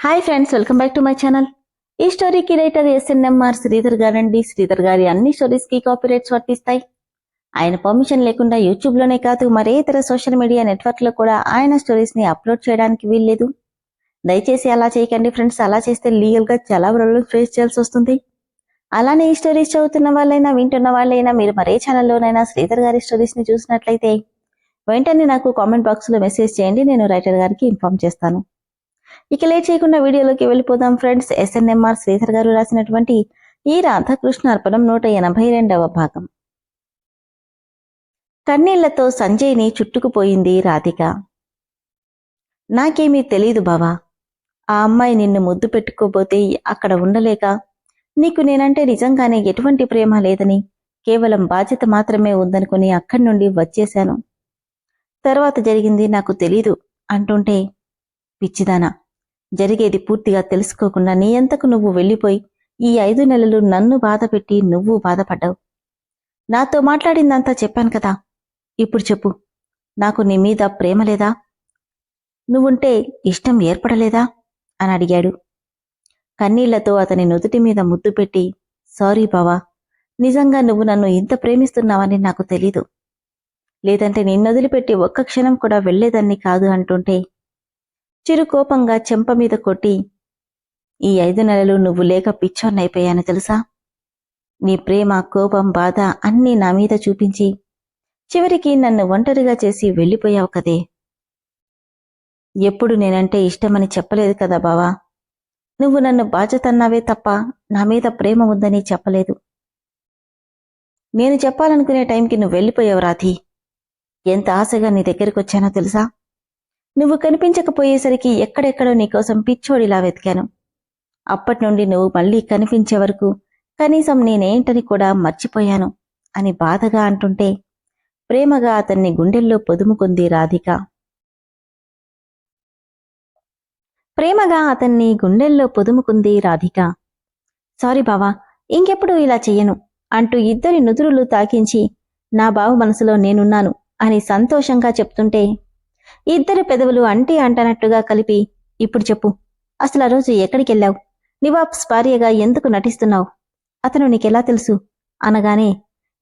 Hi friends welcome back to my channel ఈ స్టోరీకి writer SNMR Sridhar గారండి. శ్రీధర్ గారి అన్ని స్టోరీస్కి కాపీరైట్స్ వర్తిస్తాయి ఆయన పర్మిషన్ లేకుండా యూట్యూబ్లోనే కాదు మరే ఇతర సోషల్ మీడియా నెట్వర్క్లో కూడా ఆయన స్టోరీస్ని అప్లోడ్ చేయడానికి వీల్లేదు. దయచేసి అలా చేయకండి ఫ్రెండ్స్ అలా చేస్తే లీగల్గా చాలా ప్రాబ్లమ్స్ ఫేస్ చేయాల్సి వస్తుంది. అలానే ఈ స్టోరీస్ చదువుతున్న వాళ్ళైనా వింటున్న వాళ్ళైనా మీరు మరే ఛానల్లోనైనా శ్రీధర్ గారి స్టోరీస్ని చూసినట్లయితే వెంటనే నాకు కామెంట్ బాక్స్లో మెసేజ్ చేయండి నేను రైటర్ గారికి ఇన్ఫార్మ్ చేస్తాను. ఇక లే చేయకుండా వీడియోలోకి వెళ్ళిపోదాం ఫ్రెండ్స్. ఎస్ఎన్ఎంఆర్ శ్రీధర్ గారు రాసినటువంటి ఈ రాధాకృష్ణ అర్పణం నూట ఎనభై రెండవ భాగం. కన్నీళ్ళతో సంజయ్ని చుట్టుకుపోయింది రాధిక. నాకేమీ తెలీదు బావా. ఆ అమ్మాయి నిన్ను ముద్దు పెట్టుకోబోతే అక్కడ ఉండలేక నీకు నేనంటే నిజంగానే ఎటువంటి ప్రేమ లేదని కేవలం బాధ్యత మాత్రమే ఉందనుకుని అక్కడి నుండి వచ్చేశాను. తర్వాత జరిగింది నాకు తెలీదు అంటుంటే పిచ్చిదానా జరిగేది పూర్తిగా తెలుసుకోకుండా నీ అంతకు నువ్వు వెళ్ళిపోయి ఈ ఐదు నెలలు నన్ను బాధపెట్టి నువ్వు బాధపడ్డావు. నాతో మాట్లాడిందంతా చెప్పాను కదా. ఇప్పుడు చెప్పు. నాకు నీ మీద ప్రేమ లేదా? నువ్వుంటే ఇష్టం ఏర్పడలేదా? అని అడిగాడు. కన్నీళ్ళతో అతని నుదుటి మీద ముద్దు పెట్టి సారీ బావా నిజంగా నువ్వు నన్ను ఇంత ప్రేమిస్తున్నావని నాకు తెలీదు. లేదంటే నిన్నొదిలిపెట్టి ఒక్క క్షణం కూడా వెళ్ళేదాన్ని కాదు అంటుంటే చిరు కోపంగా చెంప మీద కొట్టి ఈ ఐదు నెలలు నువ్వు లేక పిచ్చోన్నైపోయాను తెలుసా? నీ ప్రేమ కోపం బాధ అన్నీ నా మీద చూపించి చివరికి నన్ను ఒంటరిగా చేసి వెళ్ళిపోయావు కదే. ఎప్పుడు నేనంటే ఇష్టమని చెప్పలేదు కదా బావా? నువ్వు నన్ను బాధ్యతన్నావే తప్ప నా మీద ప్రేమ ఉందని చెప్పలేదు. నేను చెప్పాలనుకునే టైంకి నువ్వు వెళ్ళిపోయావు రాధి. ఎంత ఆశగా నీ దగ్గరికి వచ్చానో తెలుసా? నువ్వు కనిపించకపోయేసరికి ఎక్కడెక్కడో నీకోసం పిచ్చోడిలా వెతికాను. అప్పటి నుండి నువ్వు మళ్ళీ కనిపించే వరకు కనీసం నేనేంటని కూడా మర్చిపోయాను అని బాధగా అంటుంటే ప్రేమగా అతన్ని గుండెల్లో పొదుముకుంది రాధిక. ప్రేమగా అతన్ని గుండెల్లో పొదుముకుంది రాధిక. సారీ బావా ఇంకెప్పుడు ఇలా చెయ్యను అంటూ ఇద్దరి నుదురులు తాకించి నా బావ మనసులో నేనున్నాను అని సంతోషంగా చెప్తుంటే ఇద్దరి పెదవులు అంటే అంటనట్టుగా కలిపి ఇప్పుడు చెప్పు అసలు ఆ రోజు ఎక్కడికెళ్ళావు? నివాబ్స్ భార్యగా ఎందుకు నటిస్తున్నావు? అతను నీకెలా తెలుసు? అనగానే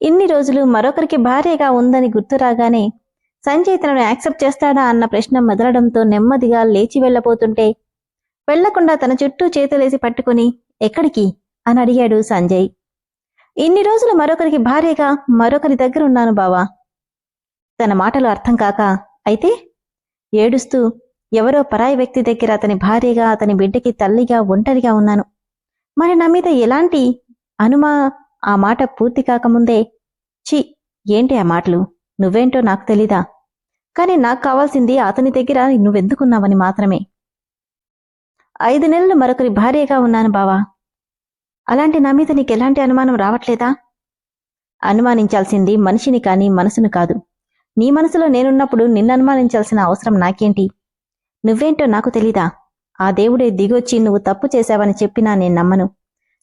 ఇన్ని రోజులు మరొకరికి భార్యగా ఉందని గుర్తురాగానే సంజయ్ తనను యాక్సెప్ట్ చేస్తాడా అన్న ప్రశ్న మెదలడంతో నెమ్మదిగా లేచి వెళ్ళబోతుంటే వెళ్ళకుండా తన చుట్టూ చేతులేసి పట్టుకుని ఎక్కడికి? అని అడిగాడు సంజయ్. ఇన్ని రోజులు మరొకరికి భార్యగా మరొకరి దగ్గర ఉన్నాను బావా. తన మాటలు అర్థం కాక అయితే ఏడుస్తూ ఎవరో పరాయి వ్యక్తి దగ్గర అతని భార్యగా అతని బిడ్డకి తల్లిగా ఒంటరిగా ఉన్నాను. మరి నా మీద ఎలాంటి అనుమా ఆ మాట పూర్తి కాకముందే? చి ఏంటి ఆ మాటలు? నువ్వేంటో నాకు తెలీదా? కానీ నాకు కావాల్సింది అతని దగ్గర నువ్వెందుకున్నావని మాత్రమే. ఐదు నెలలు మరొకరి భార్యగా ఉన్నాను బావా. అలాంటి నా మీద నీకెలాంటి అనుమానం రావట్లేదా? అనుమానించాల్సింది మనిషిని కాని మనసును కాదు. నీ మనసులో నేనున్నప్పుడు నిన్ను అనుమానించాల్సిన అవసరం నాకేంటి? నువ్వేంటో నాకు తెలీదా? ఆ దేవుడే దిగొచ్చి నువ్వు తప్పు చేశావని చెప్పినా నేను నమ్మను.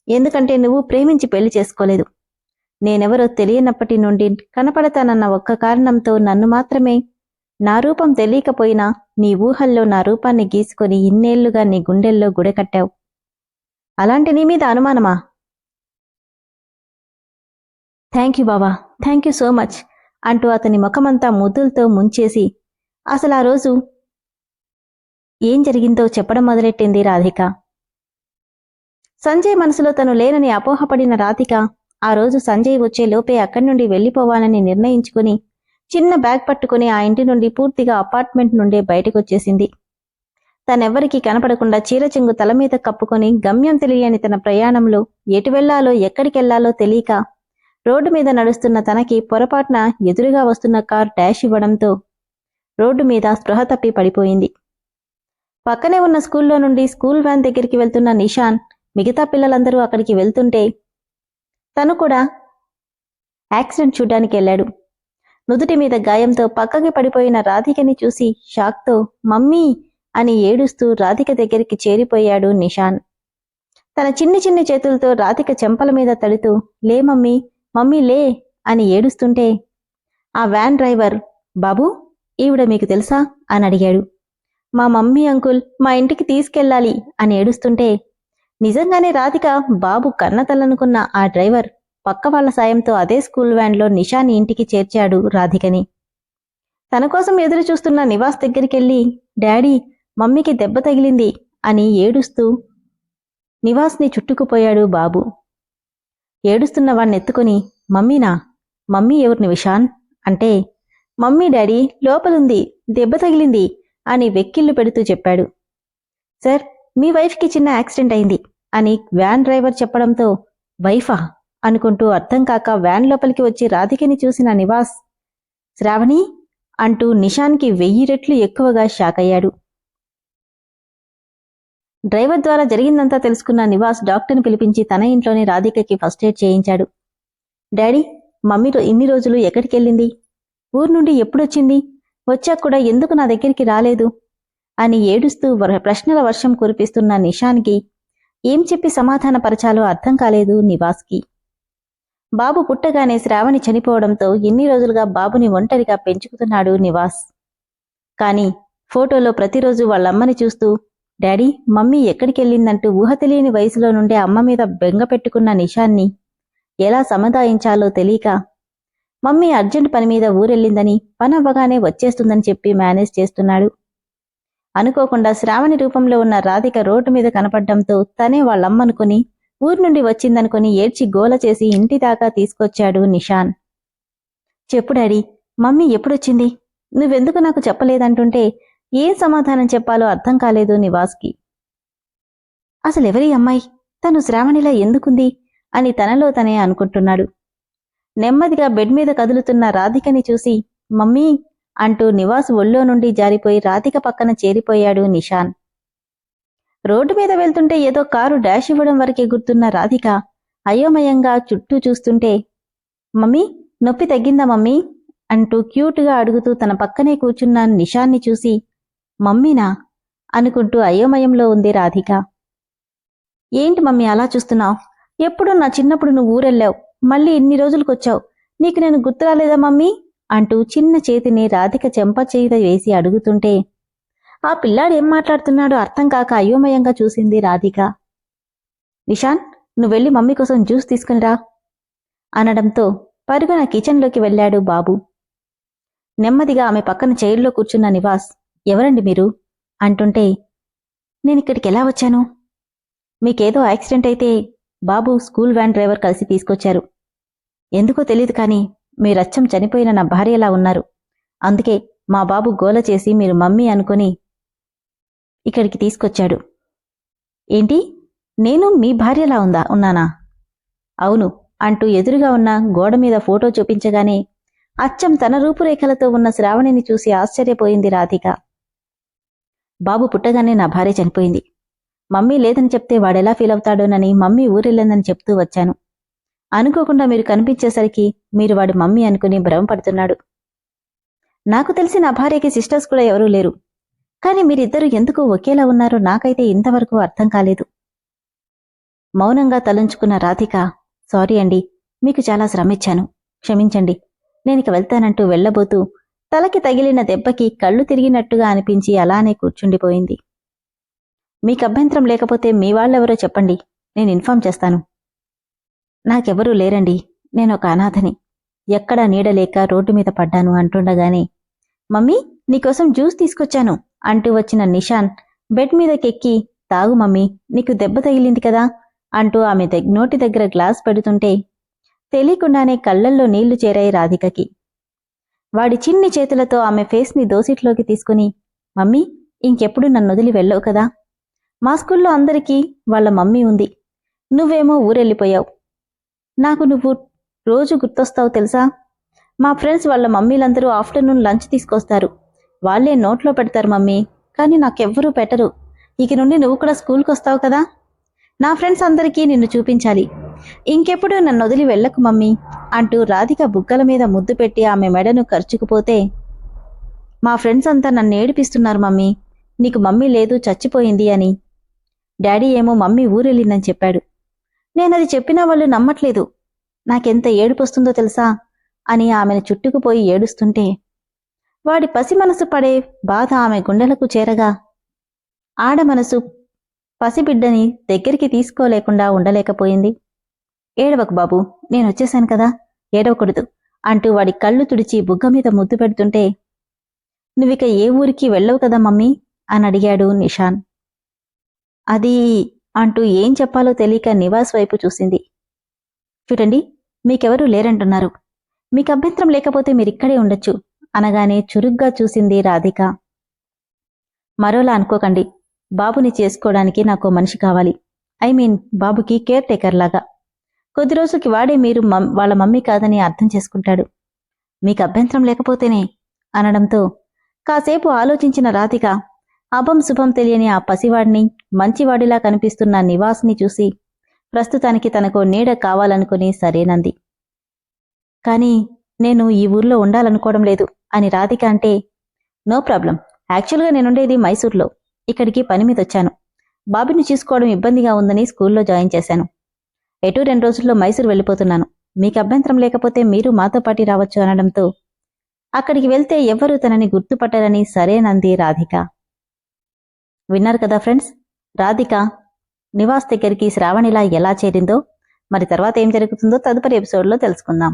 ఎందుకంటే నువ్వు ప్రేమించి పెళ్ళి చేసుకోలేదు. నేనెవరో తెలియనప్పటి నుండి కనపడతానన్న ఒక్క కారణంతో నన్ను మాత్రమే నా రూపం తెలియకపోయినా నీ ఊహల్లో నా రూపాన్ని గీసుకొని ఇన్నేళ్ళుగా నీ గుండెల్లో గుడెకట్టావు అలాంటి నీ మీద అనుమానమా? థ్యాంక్ యూ బావా. Thank you so much. అంటూ అతని ముఖమంతా ముద్దులతో ముంచేసి అసలు ఆ రోజు ఏం జరిగిందో చెప్పడం మొదలెట్టింది రాధిక. సంజయ్ మనసులో తను లేనని అపోహపడిన రాధిక ఆ రోజు సంజయ్ వచ్చే లోపే అక్కడి నుండి వెళ్ళిపోవాలని నిర్ణయించుకుని చిన్న బ్యాగ్ పట్టుకుని ఆ ఇంటి నుండి పూర్తిగా అపార్ట్మెంట్ నుండే బయటకొచ్చేసింది. తనెవ్వరికీ కనపడకుండా చీరచెంగు తల మీద కప్పుకొని గమ్యం తెలియని తన ప్రయాణంలో ఎటు వెళ్ళాలో ఎక్కడికెళ్ళాలో తెలియక రోడ్డు మీద నడుస్తున్న తనకి పొరపాటున ఎదురుగా వస్తున్న కార్ డాష్ ఇవ్వడంతో రోడ్డు మీద స్పృహ తప్పి పడిపోయింది. పక్కనే ఉన్న స్కూల్లో నుండి స్కూల్ వ్యాన్ దగ్గరికి వెళ్తున్న నిషాన్ మిగతా పిల్లలందరూ అక్కడికి వెళ్తుంటే తను కూడా యాక్సిడెంట్ చూడ్డానికి వెళ్ళాడు. నుదుటి మీద గాయంతో పక్కకి పడిపోయిన రాధికని చూసి షాక్తో మమ్మీ అని ఏడుస్తూ రాధిక దగ్గరికి చేరిపోయాడు నిషాన్. తన చిన్ని చిన్ని చేతులతో రాధిక చెంపల మీద తడుతూ లే మమ్మీ మమ్మీ లే అని ఏడుస్తుంటే ఆ వ్యాన్ డ్రైవర్ బాబూ ఈవిడ మీకు తెలుసా? అని అడిగాడు. మా మమ్మీ అంకుల్ మా ఇంటికి తీసుకెళ్ళాలి అని ఏడుస్తుంటే నిజంగానే రాధిక బాబు కన్నతల్లనుకున్న ఆ డ్రైవర్ పక్క వాళ్ళ సాయంతో అదే స్కూల్ వ్యాన్లో నిషాని ఇంటికి చేర్చాడు రాధికని. తన కోసం ఎదురు చూస్తున్న నివాస్ దగ్గరికెళ్ళి డాడీ మమ్మీకి దెబ్బ తగిలింది అని ఏడుస్తూ నివాస్ని చుట్టుకుపోయాడు బాబు. ఏడుస్తున్న వాణ్ణి ఎత్తుకొని మమ్మీనా? మమ్మీ ఎవరిని విషాన్ అంటే మమ్మీ డాడీ లోపలుంది దెబ్బ తగిలింది అని వెక్కిళ్ళు పెడుతూ చెప్పాడు. సార్ మీ వైఫ్కి చిన్న యాక్సిడెంట్ అయింది అని వ్యాన్ డ్రైవర్ చెప్పడంతో వైఫా? అనుకుంటూ అర్థం కాక వ్యాన్ లోపలికి వచ్చి రాధికని చూసిన నివాస్ శ్రావణి? అంటూ నిషాన్కి వెయ్యి రెట్లు ఎక్కువగా షాక్ అయ్యాడు డ్రైవర్ ద్వారా జరిగిందంతా తెలుసుకున్న నివాస్ డాక్టర్ని పిలిపించి తన ఇంట్లోనే రాధికకి ఫస్ట్ ఎయిడ్ చేయించాడు. డాడీ మమ్మీ ఇన్ని రోజులు ఎక్కడికెళ్ళింది? ఊరు నుండి ఎప్పుడొచ్చింది? వచ్చాక కూడా ఎందుకు నా దగ్గరికి రాలేదు? అని ఏడుస్తూ ప్రశ్నల వర్షం కురిపిస్తున్న నిషాన్కి ఏం చెప్పి సమాధానపరచాలో అర్థం కాలేదు నివాస్కి. బాబు పుట్టగానే శ్రావణి చనిపోవడంతో ఎన్ని రోజులుగా బాబుని ఒంటరిగా పెంచుకుతున్నాడు నివాస్. కాని ఫోటోలో ప్రతిరోజు వాళ్ళమ్మని చూస్తూ డాడీ మమ్మీ ఎక్కడికెళ్ళిందంటూ ఊహ తెలియని వయసులో నుండే అమ్మ మీద బెంగ పెట్టుకున్న నిషాన్ని ఎలా సముదాయించాలో తెలియక మమ్మీ అర్జెంట్ పని మీద ఊరెళ్ళిందని పని అవ్వగానే వచ్చేస్తుందని చెప్పి మేనేజ్ చేస్తున్నాడు. అనుకోకుండా శ్రావణి రూపంలో ఉన్న రాధిక రోడ్డు మీద కనపడడంతో తనే వాళ్ళమ్మనుకుని ఊరు నుండి వచ్చిందనుకుని ఏడ్చి గోల చేసి ఇంటి దాకా తీసుకొచ్చాడు నిషాన్. చెప్పు డాడీ మమ్మీ ఎప్పుడొచ్చింది? నువ్వెందుకు నాకు చెప్పలేదంటుంటే ఏం సమాధానం చెప్పాలో అర్థం కాలేదు నివాస్కి. అసలెవరి అమ్మాయి? తను శ్రావణిలా ఎందుకుంది? అని తనలో తనే అనుకుంటున్నాడు. నెమ్మదిగా బెడ్ మీద కదులుతున్న రాధికని చూసి మమ్మీ అంటూ నివాస్ ఒళ్ళో నుండి జారిపోయి రాధిక పక్కన చేరిపోయాడు నిషాన్. రోడ్డు మీద వెళ్తుంటే ఏదో కారు డాష్ ఇవ్వడం వరకే గుర్తున్న రాధిక అయోమయంగా చుట్టూ చూస్తుంటే మమ్మీ నొప్పి తగ్గిందా మమ్మీ? అంటూ క్యూట్గా అడుగుతూ తన పక్కనే కూర్చున్న నిషాన్ని చూసి మమ్మీనా? అనుకుంటూ అయోమయంలో ఉంది రాధిక. ఏంటి మమ్మీ అలా చూస్తున్నావు? ఎప్పుడు నా చిన్నప్పుడు నువ్వు ఊరెళ్ళావు? మళ్ళీ ఇన్ని రోజులకొచ్చావు? నీకు నేను గుర్తు రాలేదా మమ్మీ? అంటూ చిన్న చేతిని రాధిక చెంప చేత వేసి అడుగుతుంటే ఆ పిల్లాడు ఏం మాట్లాడుతున్నాడో అర్థం కాక అయోమయంగా చూసింది రాధిక. నిషాన్ నువ్వెళ్ళి మమ్మీ కోసం జ్యూస్ తీసుకునిరా అనడంతో పరుగున కిచెన్లోకి వెళ్ళాడు బాబు. నెమ్మదిగా ఆమె పక్కన చైర్లో కూర్చున్న నివాస్ ఎవరండి మీరు? అంటుంటే నేనిక్కడికి ఎలా వచ్చాను? మీకేదో యాక్సిడెంట్ అయితే బాబు స్కూల్ వ్యాన్ డ్రైవర్ కలిసి తీసుకొచ్చారు. ఎందుకో తెలియదు కానీ మీరచ్చం చనిపోయిన నా భార్యలా ఉన్నారు. అందుకే మా బాబు గోల చేసి మీరు మమ్మీ అనుకుని ఇక్కడికి తీసుకొచ్చాడు. ఏంటి? నేను మీ భార్యలా ఉందా ఉన్నానా? అవును అంటూ ఎదురుగా ఉన్న గోడ మీద ఫోటో చూపించగానే అచ్చం తన రూపురేఖలతో ఉన్న శ్రావణిని చూసి ఆశ్చర్యపోయింది రాధిక. బాబు పుట్టగానే నా భార్య చనిపోయింది. మమ్మీ లేదని చెప్తే వాడెలా ఫీల్ అవుతాడోనని మమ్మీ ఊరెళ్ళిందని చెప్తూ వచ్చాను. అనుకోకుండా మీరు కనిపించేసరికి మీరు వాడి మమ్మీ అనుకుని భ్రమపడుతున్నాడు. నాకు తెలిసి నా భార్యకి సిస్టర్స్ కూడా ఎవరూ లేరు. కానీ మీరిద్దరూ ఎందుకు ఒకేలా ఉన్నారో నాకైతే ఇంతవరకు అర్థం కాలేదు. మౌనంగా తలంచుకున్న రాధిక సారీ అండి మీకు చాలా శ్రమిచ్చాను. క్షమించండి. నేనిక వెళ్తానంటూ వెళ్ళబోతూ తలకి తగిలిన దెబ్బకి కళ్ళు తిరిగినట్టుగా అనిపించి అలానే కూర్చుండిపోయింది. మీకు అభ్యంతరం లేకపోతే మీ వాళ్ళెవరో చెప్పండి. నేను ఇన్ఫార్మ్ చేస్తాను. నాకెవరూ లేరండి. నేను ఒక అనాథని. ఎక్కడా నీడలేక రోడ్డు మీద పడ్డాను అంటుండగానే మమ్మీ నీకోసం జ్యూస్ తీసుకొచ్చాను అంటూ వచ్చిన నిషాన్ బెడ్ మీదకెక్కి తాగు మమ్మీ నీకు దెబ్బ తగిలింది కదా అంటూ ఆమె నోటి దగ్గర గ్లాస్ పెడుతుంటే తెలియకుండానే కళ్ళల్లో నీళ్ళు చేరాయి రాధికకి. వాడి చిన్ని చేతులతో ఆమె ఫేస్ని దోసిట్లోకి తీసుకుని మమ్మీ ఇంకెప్పుడు నన్ను వదిలి వెళ్ళవు కదా? మా స్కూల్లో అందరికీ వాళ్ళ మమ్మీ ఉంది. నువ్వేమో ఊరెళ్ళిపోయావు. నాకు నువ్వు రోజు గుర్తొస్తావు తెలుసా? మా ఫ్రెండ్స్ వాళ్ళ మమ్మీలందరూ ఆఫ్టర్నూన్ లంచ్ తీసుకొస్తారు. వాళ్ళే నోట్లో పెడతారు మమ్మీ కానీ నాకెవ్వరూ పెట్టరు. ఇక నుండి నువ్వు కూడా స్కూల్కి వస్తావు కదా? నా ఫ్రెండ్స్ అందరికీ నిన్ను చూపించాలి. ఇంకెప్పుడు నన్ను వదిలి వెళ్ళకు మమ్మీ అంటూ రాధిక బుగ్గల మీద ముద్దు పెట్టి ఆమె మెడను ఖర్చుకుపోతే మా ఫ్రెండ్స్ అంతా నన్ను ఏడిపిస్తున్నారు మమ్మీ. నీకు మమ్మీ లేదు చచ్చిపోయింది అని. డాడీ ఏమో మమ్మీ ఊరెళ్ళిందని చెప్పాడు. నేనది చెప్పినా వాళ్ళు నమ్మట్లేదు. నాకెంత ఏడుపొస్తుందో తెలుసా? అని ఆమెను చుట్టుకుపోయి ఏడుస్తుంటే. వాడి పసి మనసు పడే బాధ ఆమె గుండెలకు చేరగా. ఆడ మనసు పసిబిడ్డని దగ్గరికి తీసుకోలేకుండా ఉండలేకపోయింది. ఏడవకు బాబు నేను వచ్చేశాను కదా. ఏడవకూడదు అంటూ వాడి కళ్ళు తుడిచి బుగ్గ మీద ముద్దు పెడుతుంటే నువ్విక ఏ ఊరికి వెళ్ళవు కదా మమ్మీ? అని అడిగాడు నిషాన్. అది అంటూ ఏం చెప్పాలో తెలియక నివాస్ వైపు చూసింది. చూడండి మీకెవరూ లేరంటున్నారు. మీకు అభ్యంతరం లేకపోతే మీరిక్కడే ఉండొచ్చు అనగానే చురుగ్గా చూసింది రాధిక. మరోలా అనుకోకండి బాబుని చేసుకోవడానికి నాకు మనిషి కావాలి. ఐ మీన్ బాబుకి కేర్ టేకర్ లాగా కొద్ది రోజులకి వాడే మీరు వాళ్ళ మమ్మీ కాదని అర్థం చేసుకుంటాడు. మీకు అభ్యంతరం లేకపోతేనే అనడంతో కాసేపు ఆలోచించిన రాధిక అభం శుభం తెలియని ఆ పసివాడిని మంచివాడిలా కనిపిస్తున్న నివాస్ని చూసి ప్రస్తుతానికి తనకు నీడ కావాలనుకుని సరేనంది. కానీ నేను ఈ ఊర్లో ఉండాలనుకోవడం లేదు అని రాధిక అంటే నో ప్రాబ్లం. యాక్చువల్గా నేనుండేది మైసూర్లో. ఇక్కడికి పని మీద వచ్చాను. బాబీని చూసుకోవడం ఇబ్బందిగా ఉందని స్కూల్లో జాయిన్ చేశాను. ఎటు రెండు రోజుల్లో మైసూరు వెళ్ళిపోతున్నాను. మీకు అభ్యంతరం లేకపోతే మీరు మాతో పాటి రావచ్చు అనడంతో అక్కడికి వెళ్తే ఎవ్వరూ తనని గుర్తుపట్టరని సరేనంది రాధిక. విన్నారు కదా ఫ్రెండ్స్? రాధిక నివాస్ దగ్గరికి శ్రావణిలా ఎలా చేరిందో మరి తర్వాత ఏం జరుగుతుందో తదుపరి ఎపిసోడ్లో తెలుసుకుందాం.